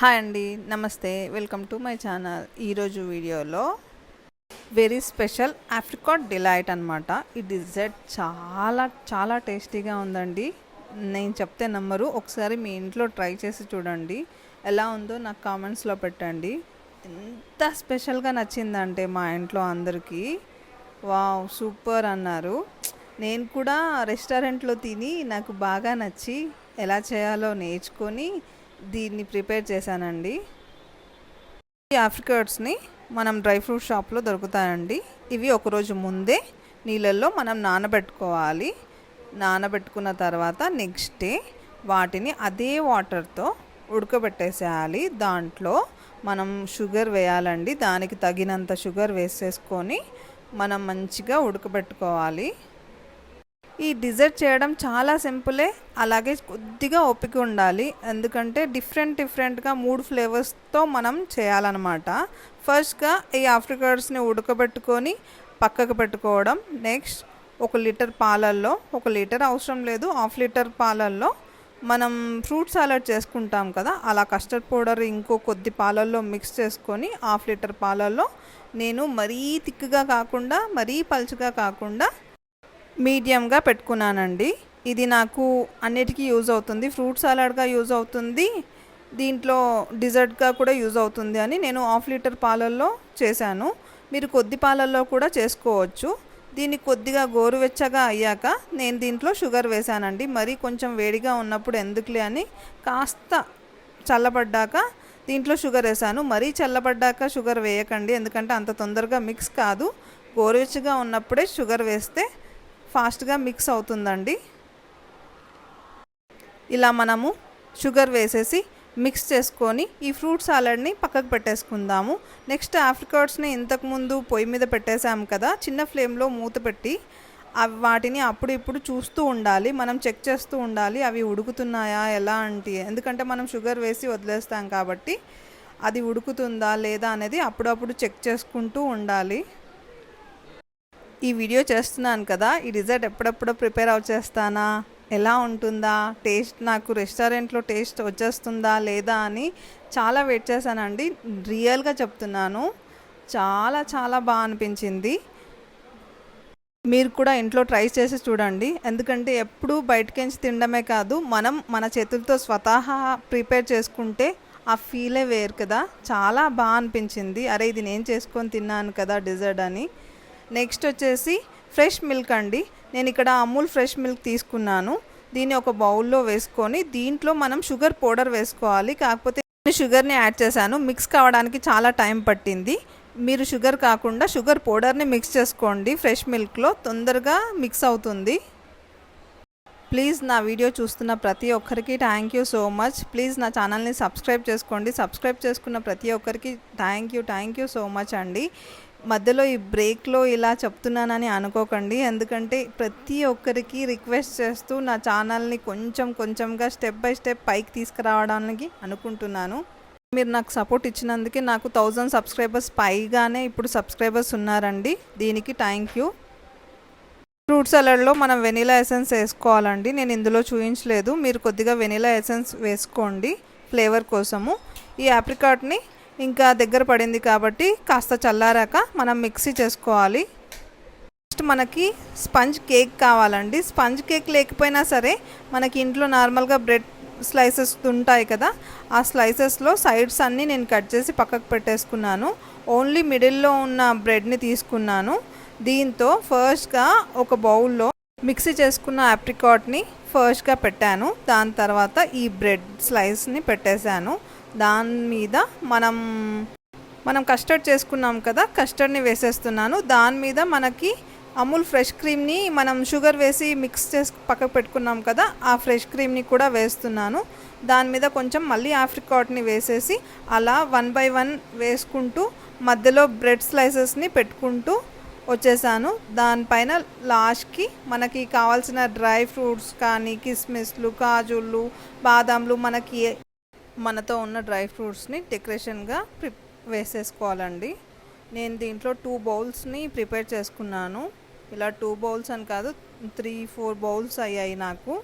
Hi అండి నమస్తే. Welcome to my channel. ఈరోజు వీడియోలో వెరీ స్పెషల్ ఆఫ్రికాట్ డిలైట్ అనమాట ఈ డిజర్ట్ చాలా చాలా టేస్టీగా ఉందండి. నేను చెప్తే నమ్మరు. ఒకసారి మీ ఇంట్లో ట్రై చేసి చూడండి. ఎలా ఉందో నాకు కామెంట్స్లో పెట్టండి. ఎంత స్పెషల్గా నచ్చిందంటే మా ఇంట్లో అందరికీ. వావ్ సూపర్ అన్నారు. నేను కూడా రెస్టారెంట్లో తిని నాకు బాగా నచ్చి ఎలా చేయాలో నేర్చుకొని దీన్ని ప్రిపేర్ చేశానండి. ఈ ఆఫ్రికట్స్ని మనం డ్రై ఫ్రూట్ షాప్లో దొరుకుతాయండి. ఇవి ఒకరోజు ముందే నీళ్ళల్లో మనం నానబెట్టుకోవాలి. నానబెట్టుకున్న తర్వాత నెక్స్ట్ డే వాటిని అదే వాటర్తో ఉడకబెట్టేసేయాలి. దాంట్లో మనం షుగర్ వేయాలండి. దానికి తగినంత షుగర్ వేసేసుకొని మనం మంచిగా ఉడకబెట్టుకోవాలి. ఈ డిజర్ట్ చేయడం చాలా సింపులే అలాగే కొద్దిగా ఓపిక ఉండాలి. ఎందుకంటే డిఫరెంట్ డిఫరెంట్గా మూడు ఫ్లేవర్స్తో మనం చేయాలన్నమాట. ఫస్ట్గా ఈ ఆఫ్రికర్స్ని ఉడకబెట్టుకొని పక్కకు పెట్టుకోవడం. నెక్స్ట్ ఒక లీటర్ పాలల్లో ఒక లీటర్ అవసరం లేదు హాఫ్ లీటర్ పాలల్లో మనం ఫ్రూట్ సాలడ్ చేసుకుంటాం కదా అలా కస్టర్డ్ పౌడర్ ఇంకో కొద్ది పాలల్లో మిక్స్ చేసుకొని హాఫ్ లీటర్ పాలల్లో నేను మరీ తిక్కుగా కాకుండా మరీ పలుచగా కాకుండా మీడియంగా పెట్టుకున్నానండి. ఇది నాకు అన్నిటికీ యూజ్ అవుతుంది. ఫ్రూట్ సలాడ్గా యూజ్ అవుతుంది. దీంట్లో డిజర్ట్గా కూడా యూజ్ అవుతుంది అని నేను హాఫ్ లీటర్ పాలల్లో చేశాను. మీరు కొద్ది పాలల్లో కూడా చేసుకోవచ్చు. దీన్ని కొద్దిగా గోరువెచ్చగా అయ్యాక నేను దీంట్లో షుగర్ వేశానండి. మరీ కొంచెం వేడిగా ఉన్నప్పుడు ఎందుకులే అని కాస్త చల్లబడ్డాక దీంట్లో షుగర్ వేసాను మరీ చల్లబడ్డాక షుగర్ వేయకండి. ఎందుకంటే అంత తొందరగా మిక్స్ కాదు. గోరువెచ్చగా ఉన్నప్పుడే షుగర్ వేస్తే ఫాస్ట్గా మిక్స్ అవుతుందండి. ఇలా మనము షుగర్ వేసేసి మిక్స్ చేసుకొని ఈ ఫ్రూట్ సాలడ్ని పక్కకు పెట్టేసుకుందాము. నెక్స్ట్ ఆఫ్రికాట్స్ని ఇంతకుముందు పొయ్యి మీద పెట్టేసాము కదా చిన్న ఫ్లేమ్లో మూత పెట్టి అవి వాటిని అప్పుడు ఇప్పుడు చూస్తూ ఉండాలి మనం చెక్ చేస్తూ ఉండాలి అవి ఉడుకుతున్నాయా ఎలా అంటే ఎందుకంటే మనం షుగర్ వేసి వదిలేస్తాం కాబట్టి అది ఉడుకుతుందా లేదా అనేది అప్పుడప్పుడు చెక్ చేసుకుంటూ ఉండాలి. ఈ వీడియో చేస్తున్నాను కదా ఈ డిజర్ట్ ఎప్పుడెప్పుడో ప్రిపేర్ అవుట్ చేస్తానా ఎలా ఉంటుందా? టేస్ట్ నాకు రెస్టారెంట్లో టేస్ట్ వచ్చేస్తుందా లేదా అని చాలా వెయిట్ చేశానండి. రియల్గా చెప్తున్నాను. చాలా చాలా బాగా అనిపించింది. మీరు కూడా ఇంట్లో ట్రై చేసి చూడండి. ఎందుకంటే ఎప్పుడూ బయటకించి తినడమే కాదు మనం మన చేతులతో స్వతహా ప్రిపేర్ చేసుకుంటే ఆ ఫీలే వేరు కదా. చాలా బాగా అనిపించింది. అరే ఇది నేను చేసుకొని తిన్నాను కదా డిజర్ట్ అని. నెక్స్ట్ వచ్చేసి ఫ్రెష్ మిల్క్ అండి. నేను ఇక్కడ అమూల్ ఫ్రెష్ మిల్క్ తీసుకున్నాను. దీన్ని ఒక బౌల్లో వేసుకొని దీంట్లో మనం షుగర్ పౌడర్ వేసుకోవాలి. కాకపోతే నేను షుగర్ని యాడ్ చేశాను. మిక్స్ కావడానికి చాలా టైం పట్టింది. మీరు షుగర్ కాకుండా షుగర్ పౌడర్ని మిక్స్ చేసుకోండి. ఫ్రెష్ మిల్క్లో తొందరగా మిక్స్ అవుతుంది. ప్లీజ్ నా వీడియో చూస్తున్న ప్రతి ఒక్కరికి thank you so much. Please నా ఛానల్ని సబ్స్క్రైబ్ చేసుకోండి. సబ్స్క్రైబ్ చేసుకున్న ప్రతి ఒక్కరికి thank you thank you so much అండి. మధ్యలో ఈ బ్రేక్లో ఇలా చెప్తున్నానని అనుకోకండి. ఎందుకంటే ప్రతి ఒక్కరికి రిక్వెస్ట్ చేస్తూ నా ఛానల్ని కొంచెం కొంచెంగా స్టెప్ బై స్టెప్ పైకి తీసుకురావడానికి అనుకుంటున్నాను. మీరు నాకు సపోర్ట్ ఇచ్చినందుకే నాకు థౌజండ్ సబ్స్క్రైబర్స్ పైగానే ఇప్పుడు సబ్స్క్రైబర్స్ ఉన్నారండి. దీనికి థ్యాంక్ యూ. ఫ్రూట్ సలాడ్లో మనం వెనీలా ఎసెన్స్ వేసుకోవాలండి. నేను ఇందులో చూపించలేదు మీరు కొద్దిగా వెనీలా ఎసెన్స్ వేసుకోండి ఫ్లేవర్ కోసము. ఈ యాప్రికాట్ని ఇంకా దగ్గర పడింది కాబట్టి కాస్త చల్లారాక మనం మిక్సీ చేసుకోవాలి. నెక్స్ట్ మనకి స్పంజ్ కేక్ కావాలండి. స్పంజ్ కేక్ లేకపోయినా సరే మనకి ఇంట్లో నార్మల్గా బ్రెడ్ స్లైసెస్ ఉంటాయి కదా ఆ స్లైసెస్లో సైడ్స్ అన్నీ నేను కట్ చేసి పక్కకు పెట్టేసుకున్నాను. ఓన్లీ మిడిల్లో ఉన్న బ్రెడ్ని తీసుకున్నాను. దీంతో ఫస్ట్గా ఒక బౌల్లో మిక్సీ చేసుకున్న యాప్రికాట్ని ఫస్ట్గా పెట్టాను. దాని తర్వాత ఈ బ్రెడ్ స్లైస్ని పెట్టేశాను. దాని మీద మనం మనం కస్టర్డ్ చేసుకున్నాం కదా కస్టర్డ్ని వేసేస్తున్నాను. దాని మీద మనకి అమూల్ ఫ్రెష్ క్రీమ్ని మనం షుగర్ వేసి మిక్స్ చేసి పక్కకు పెట్టుకున్నాం కదా ఆ ఫ్రెష్ క్రీమ్ని కూడా వేస్తున్నాను. దాని మీద కొంచెం మళ్ళీ ఆఫ్రికాట్ని వేసేసి అలా వన్ బై వన్ వేసుకుంటూ మధ్యలో బ్రెడ్ స్లైసెస్ని పెట్టుకుంటూ వచ్చేసాను. దానిపైన లాస్ట్కి మనకి కావాల్సిన డ్రై ఫ్రూట్స్ కానీ కిస్మిస్లు కాజులు బాదాంలు మనకి మనతో ఉన్న డ్రై ఫ్రూట్స్ని డెకరేషన్గా ప్రి వేసేసుకోవాలండి. నేను దీంట్లో టూ బౌల్స్ని ప్రిపేర్ చేసుకున్నాను. ఇలా టూ బౌల్స్ అని కాదు త్రీ ఫోర్ బౌల్స్ అయ్యాయి నాకు.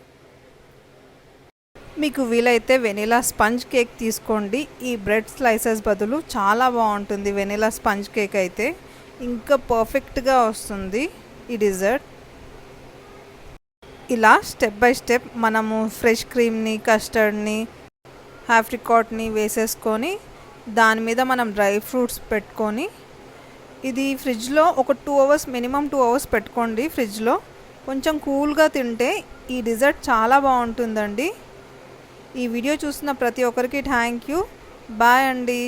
మీకు వీలైతే వెనిలా స్పంజ్ కేక్ తీసుకోండి. ఈ బ్రెడ్ స్లైసెస్ బదులు చాలా బాగుంటుంది వెనిలా స్పంజ్ కేక్ అయితే. ఇంకా పర్ఫెక్ట్గా వస్తుంది ఈ డిజర్ట్. ఇలా స్టెప్ బై స్టెప్ మనము ఫ్రెష్ క్రీమ్ని కస్టర్డ్ని హ్యాప్రికాట్ని వేసేసుకొని దాని మీద మనం డ్రై ఫ్రూట్స్ పెట్టుకొని ఇది ఫ్రిడ్జ్లో ఒక two hours minimum two hours పెట్టుకోండి ఫ్రిడ్జ్లో. కొంచెం కూల్గా తింటే ఈ డిజర్ట్ చాలా బాగుంటుందండి. ఈ వీడియో చూసిన ప్రతి ఒక్కరికి థ్యాంక్ యూ. బాయ్ అండి.